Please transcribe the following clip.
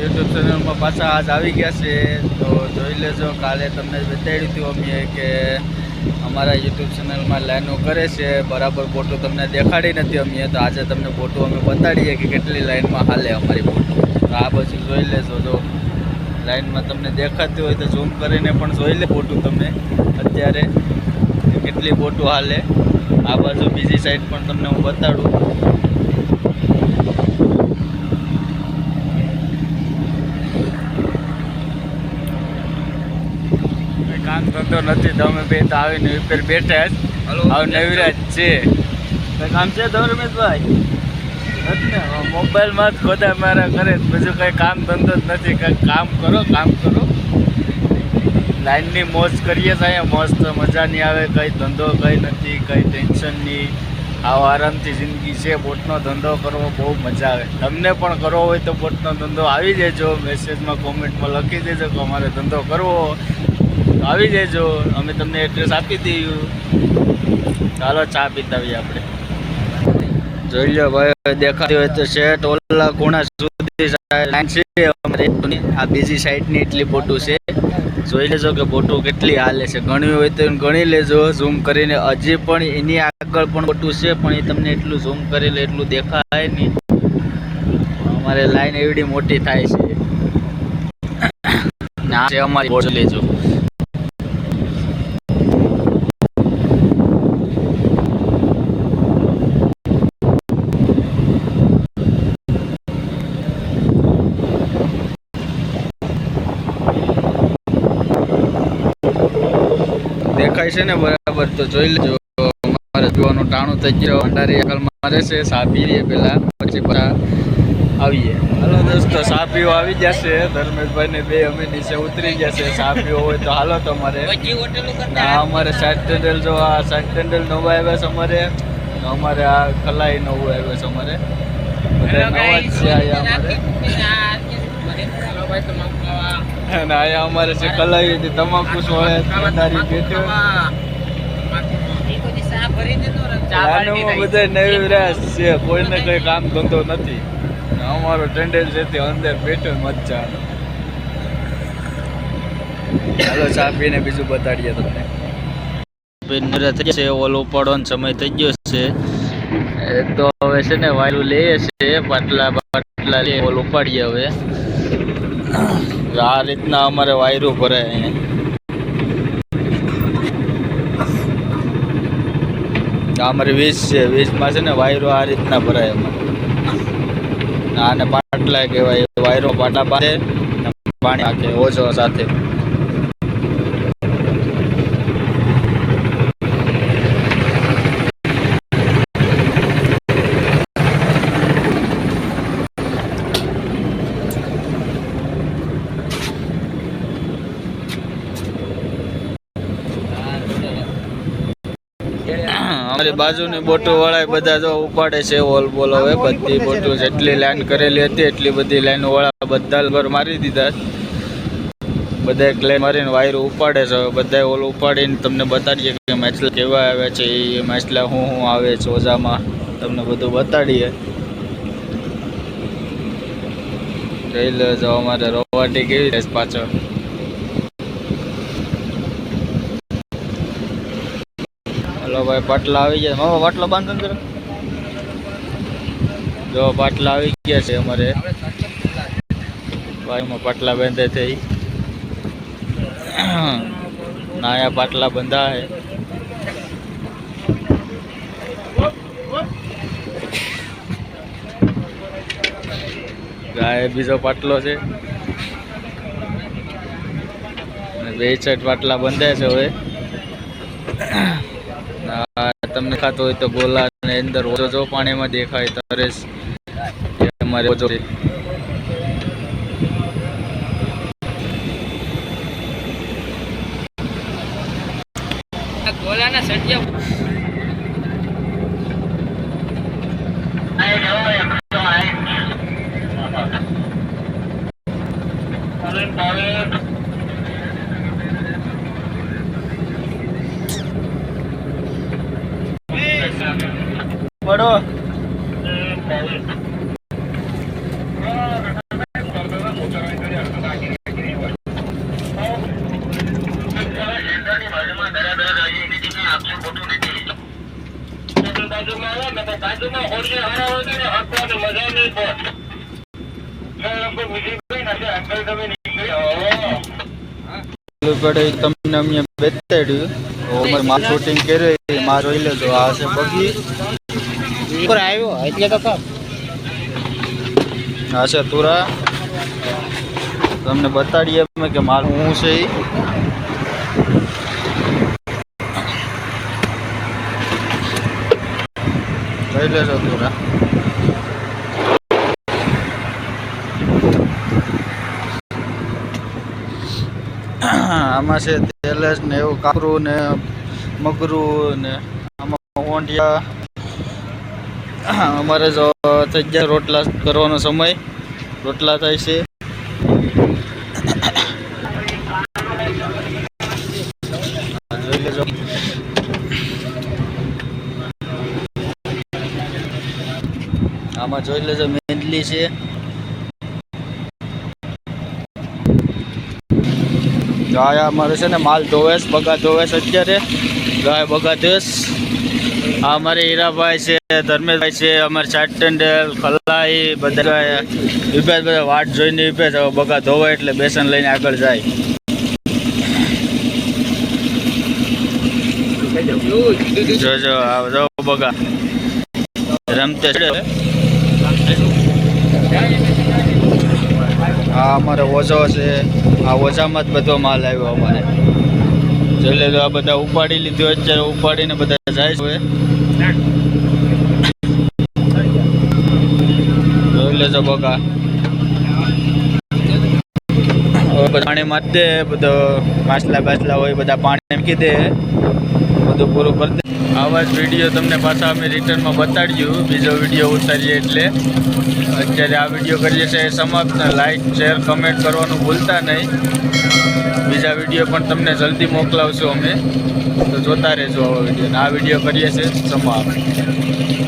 YouTube ચેનલમાં પાછા આજ આવી ગયા છે. તો જોઈ લેજો, કાલે તમને બતાવ્યું હતું અમે કે અમારા યુટ્યુબ ચેનલમાં લાઈનો કરે છે. બરાબર ફોટો તમને દેખાડી નથી અમે, તો આજે તમને ફોટો અમે બતાડીએ કે કેટલી લાઈનમાં હાલે અમારી ફોટો તો આ બાજુ જોઈ લેજો, જો લાઈનમાં તમને દેખાતી હોય તો ઝૂમ કરીને પણ જોઈ લે ફોટો તમે અત્યારે કેટલી ફોટો હાલે. આ બાજુ બીજી સાઈડ પણ તમને હું બતાડું કંઈ ધંધો નથી તમે બે તો આવીને ઉપર બેઠા જ. હવે નવીરાજ છે. કામ છે તો રમેશભાઈ મોબાઈલમાં જ બધા મારા કરે. બીજું કંઈ કામ ધંધો જ નથી. કંઈક કામ કરો કામ કરો. લાઈનની મોજ કરીએ તો અહીંયા મસ્ત મજા નહીં આવે કંઈ ધંધો કંઈ નથી કંઈ ટેન્શન નહીં. આવો આરામથી જિંદગી છે. બોટનો ધંધો કરવો બહુ મજા આવે. તમને પણ કરવો હોય તો બોટનો ધંધો આવી જજો. મેસેજમાં કોમેન્ટમાં લખી દેજો કે અમારે ધંધો કરવો તો આવી જજો. અમે તમને એડ્રેસ આપી દઈએ. ચાલો ચા પીતા આવીએ આપણે. જોઈ લો ભાઈ, દેખાતી હોય તો શેઠ ઓલા ખૂણા સુધી લાઈન છે અમારી. આ બીજી સાઈડની એટલી ફોટું છે. જોઈ લેજો કે ફોટો કેટલી હાલે છે. ગણવી હોય તો ગણી લેજો. ઝૂમ કરીને હજી પણ એની આગળ પણ ફોટું છે, પણ એ તમને એટલું ઝૂમ કરી એટલું દેખાય નહીં. અમારે લાઈન એવડી મોટી થાય છે. ના છે અમારી લેજો. દેખાય છે ને બરાબર. તો જોઈ લેજો અમારે જોવાનું ટાણું થઈ ગયો. ભંડારી અકલમાં મારે છે સા પીએ પેલા પછી આવીએ. હાલો દોસ્તો સા પીવો આવી જશે ધર્મેશભાઈ ને બે અમે નીચે ઉતરી જશે સા પીવો હોય તો હાલો તમારે. અમારે સાઈડ ટેન્ડલ જો આ સાઈડ ટેન્ડલ નવો આવ્યા છે અમારે. અમારે આ ખલાઈ નવું આવ્યો છે અમારે. બધા નવા જ છે અહીંયા અમારે. અને અહીંયા અમારે જે કલાઈ હતી તમાકુ સોળે ભંડારી પેટ્યો બધા નવી છે, કોઈને કઈ કામ ધંધો નથી. અમારો ટેન્ડલ છે અંદર બેઠો મચ્છા ચાલો ચા બીજું બતાડીએ તમને. નિરાશ થઈ જશે ઓલ ઉપાડવાનો સમય થઈ ગયો છે. તો હવે છે ને વાયુ લઈએ છે, પાટલા પાટલા લઈએ, ઓલ ઉપાડીએ હવે. આ રીતના અમારે વાયરો ભરાય અહીંયા. અમારે વીજ છે, વીજમાં છે ને વાયરો આ રીતના ભરાય અમારે. આને પાટલા કહેવાય, વાયરો પાટા બાંધે પાણી નાખે, ઓછો સાથે. અમારી બાજુની બોટો વાળા બધા જો ઉપાડે છે ઓલ બોલ હવે બધી બોટો જેટલી લાઈન કરેલી હતી, એટલી બધી લાઈન વાળા બધા ઘર મારી દીધા બધા ક્લેમ મારીને વાયર ઉપાડે છે. બધા ઓલ ઉપાડીને તમને બતાડીએ કે માછલા કેવા આવે છે, એ માછલા શું શું આવે છે ઓઝામાં. તમને બધું બતાડીએ. જોઈ લેજો અમારે રોવાટી કેવી રહેશે પાછળ હલો ભાઈ પાટલા આવી ગયા. મામા, પાટલો બાંધો જરા. જો, પાટલા આવી ગયા છે અમારે. ભાઈમાં પાટલા બાંધે થઈ. નાયા પાટલા બંધા હે ગાય બીજો પાટલો છે. બે સાઈડ પાટલા બંધાય છે હવે. તમને ખાતો હોય તો ગોલા અને અંદર ઓછો જો પાણીમાં દેખાય તો હરેશ અમારે ઓછો ગોલાના સળિયા બાજુમાં તમને અમે બેતાડ્યું. ઓમરમાં શૂટિંગ કર્યું માં જોઈ લેજો આ છે બગી. આ છે તુરા. તમને બતાડીએ કે મારું હું છે જોઈ લેજો તુરા આમાં છે તેલસ ને એવું કાકરું ને મગરું ને આમાં ઓંઢિયા. અમારે જો થઈ ગયા રોટલા કરવાનો સમય. રોટલા થાય છે આ જોઈ લેજો આમાં જોઈ લેજો, મેંદલી છે. ગાય અમારે છે ને માલ ધોવેશ, બગા ધોવેશ અત્યારે. ગાય બગા દેશ આ અમારે હીરાભાઈ છે, ધર્મેશભાઈ છે, અમારે ચાટ ટંડેલ ખલાઈ, બધા વિભેશ બધા વાટ જોઈને વિભેશ બગા ધોવાય એટલે બેસન લઈને આગળ જાય. જોજો જો બગા. રમતે છે. આ અમારે ઓઝો છે. આ ઓઝામાં જ બધો માલ આવ્યો અમારે. જોઈ લેજો, આ બધા ઉપાડી લીધો. અત્યારે ઉપાડીને બધા જાય છે જોઈ લેજો બકા. પાણી મારી દે, બધો માછલા બાછલા હોય, બધા પાણી મૂકી દે. બધું પૂરું કરી દે. આવા જ વીડિયો તમને પાછા અમે રિટર્નમાં બતાડ્યું. બીજો વીડિયો ઉતારીએ એટલે અત્યારે આ વીડિયો કરીએ છીએ. સમાપ્ત. લાઇક શેર કમેન્ટ કરવાનું ભૂલતા નહીં. બીજા વીડિયો પણ તમને જલ્દી મોકલાવશું અમે. તો જોતા રહેજો આવા વીડિયો. આ વીડિયો કરીએ છીએ સમાપ્ત.